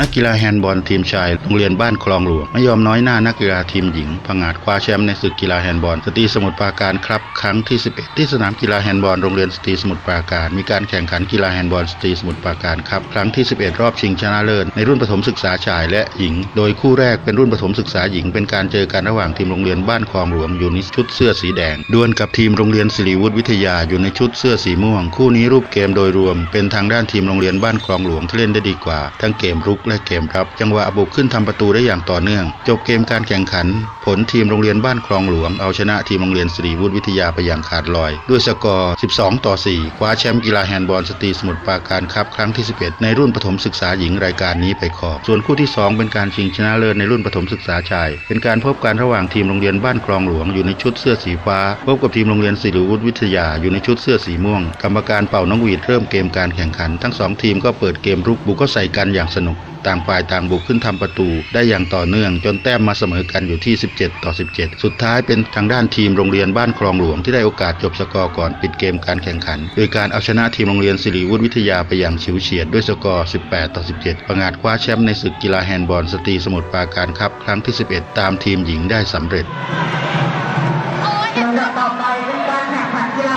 นักกีฬาแฮนด์บอลทีมชายโรงเรียนบ้านคลองหลวงไม่ยอมน้อยหน้านักกีฬาทีมหญิงผงาดคว้าแชมป์ในศึกกีฬาแฮนด์บอลสตรีสมุทรปราการครับครั้งที่ 11 ที่สนามกีฬาแฮนด์บอลโรงเรียนสตรีสมุทรปราการ มีการแข่งขันกีฬาแฮนด์บอลสตรีสมุทรปราการครับครั้งที่ 11 รอบชิงชนะเลิศในรุ่นปฐมศึกษาชายและหญิง โดยคู่แรกเป็นรุ่นปฐมศึกษาหญิง เป็นการเจอกันระหว่างทีมโรงเรียนบ้านคลองหลวงอยู่ในชุดเสื้อสีแดงดวลกับทีมโรงเรียนสิริวุฒิวิทยาอยู่ในชุดเสื้อสีม่วง คู่นี้รูปเกมโดยรวม เป็นทางด้านทีมโรงเรียนบ้านคลองหลวงที่เล่นได้ดีกว่า ทั้งเกมรุกและเกมรับ จังหวะบุกขึ้นทำประตูได้อย่างต่อเนื่อง จบเกมการแข่งขันผลทีมโรงเรียนบ้านคลองหลวง เอาชนะทีมโรงเรียนสิริวุฒิวิทยาไปอย่างขาดลอย ด้วยสกอร์ 12 ต่อ 4 คว้าแชมป์กีฬาแฮนด์บอลสตรีสมุทรปราการครับครั้งที่ 11 ในรุ่นปฐมศึกษาหญิงรายการนี้ไปครองส่วนคู่ที่ 2 เป็นการชิงชนะเลิศในรุ่นปฐมศึกษาชาย เป็นการพบกันระหว่างทีมโรงเรียนบ้านคลองหลวงอยู่ในชุดเสื้อสีฟ้า พบกับทีมโรงเรียนสิริวุฒิวิทยาอยู่ในชุดเสื้อสีม่วง กรรมการเป่านกหวีดเริ่มเกมการแข่งขัน ทั้งสองทีมก็เปิดเกมรุกบุกเข้าใส่กันอย่างสนุก ต่างฝ่ายต่างบุกขึ้นทำประตู ได้อย่างต่อเนื่องจนแต้มมาเสมอกันอยู่ที่17 ต่อ 17 สุดท้ายเป็นทางด้านทีมโรงเรียนบ้านคลองหลวงที่ได้โอกาสจบสกอร์ก่อนปิดเกมการแข่งขัน โดยการเอาชนะทีมโรงเรียนสิริวุฒิวิทยาไปอย่างฉิวเฉียดด้วยสกอร์ 18 ต่อ 17 ประงาดคว้าแชมป์ในศึกกีฬาแฮนด์บอลสตรีสมุทรปราการครับครั้งที่ 11 ตามทีมหญิงได้สำเร็จ ลำดับต่อไปเป็นการแข่งขันกีฬา